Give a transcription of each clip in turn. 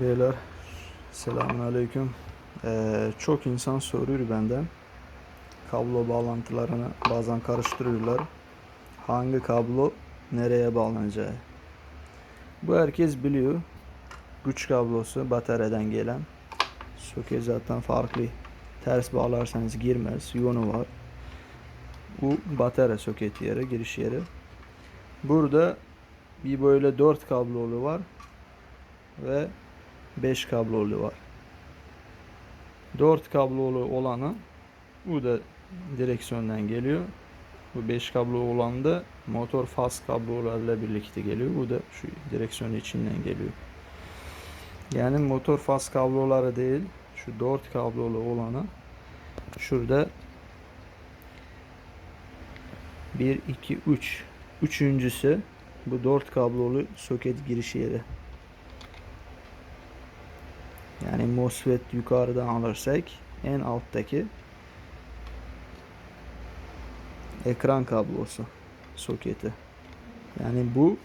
Beyler selamun aleyküm. Ee, çok insan soruyor benden. Kablo bağlantılarını bazen karıştırıyorlar. Hangi kablo nereye bağlanacağı. Bu herkes biliyor. Güç kablosu bataryadan gelen. Soket zaten farklı. Ters bağlarsanız girmez. Yonu var. Bu batarya soket yeri, giriş yeri. Burada bir böyle dört kablolu var ve 5 kablolu var. 4 kablolu olanı bu da direksiyondan geliyor. Bu 5 kablo olan da motor faz kablolarla birlikte geliyor. Bu da şu direksiyon içinden geliyor. Yani motor faz kabloları değil, şu 4 kablolu olanı şurada 1 2 3 üçüncüsü bu 4 kablolu soket giriş yeri. Yani MOSFET yukarıdan alırsak en alttaki ekran kablosu soketi. Yani bu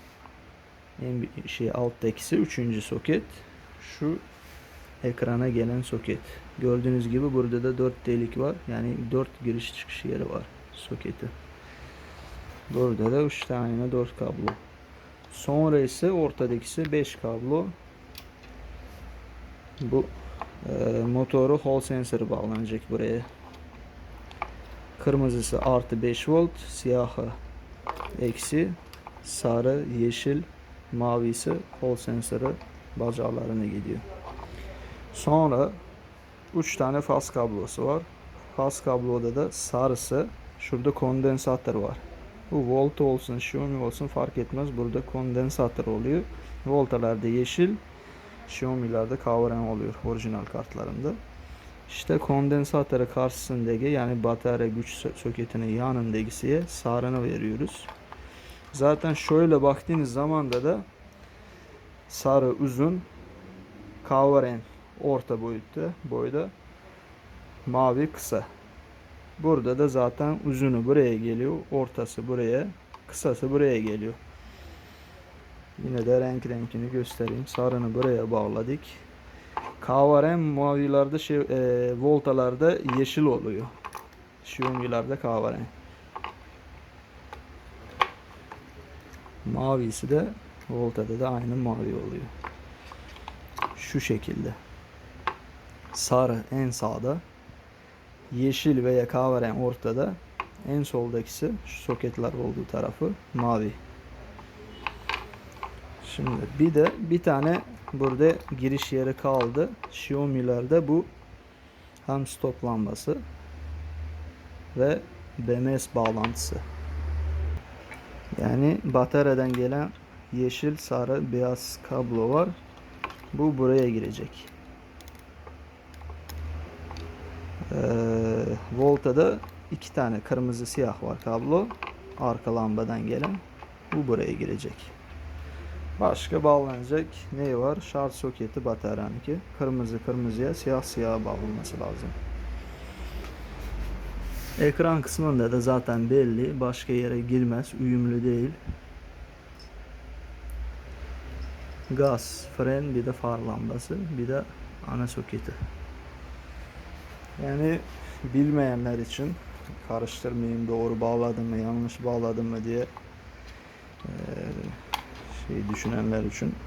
en şey alttakisi üçüncü soket. Şu ekrana gelen soket. Gördüğünüz gibi burada da 4 delik var. Yani 4 giriş çıkış yeri var soketi. Burada da 3 tane 4 kablo. Sonra ise ortadakisi 5 kablo. Bu e, motoru hall sensörü bağlanacak buraya. Kırmızısı artı 5 volt, siyahı eksi, sarı, yeşil, mavisi hall sensörü bacaklarına gidiyor. Sonra 3 tane faz kablosu var. Faz kabloda da sarısı şurada kondensatör var. Bu volt olsun, Xiaomi olsun fark etmez. Burada kondensatör oluyor. Voltalarda yeşil, Xiaomi'lerde kahverengi oluyor orijinal kartlarında. İşte kondensatöre karşısındaki yani batarya güç soketinin yanındakisiye sarını veriyoruz. Zaten şöyle baktığınız zaman da da sarı uzun, kahverengi orta boyutta, boyda, mavi kısa. Burada da zaten uzunu buraya geliyor, ortası buraya, kısası buraya geliyor. Yine de renk renkini göstereyim. Sarını buraya bağladık. Kahverem mavilerde şey, e, voltalarda yeşil oluyor. Xiaomi'lerde kahverem. Mavisi de voltada da aynı mavi oluyor. Şu şekilde. Sarı en sağda. Yeşil veya kahverem ortada. En soldakisi şu soketler olduğu tarafı mavi. Şimdi bir de bir tane burada giriş yeri kaldı. Xiaomi'lerde bu hem stop lambası ve BMS bağlantısı. Yani bataryadan gelen yeşil, sarı, beyaz kablo var. Bu buraya girecek. Ee, Volta'da iki tane kırmızı siyah var kablo. Arka lambadan gelen. Bu buraya girecek. Başka bağlanacak ne var? Şarj soketi bataryanınki. Kırmızı kırmızıya, siyah siyah bağlanması lazım. Ekran kısmında da zaten belli. Başka yere girmez. Uyumlu değil. Gaz, fren, bir de far lambası, bir de ana soketi. Yani bilmeyenler için karıştırmayayım doğru bağladım mı yanlış bağladım mı diye eee şey düşünenler için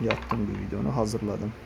yaptım bir videonu hazırladım.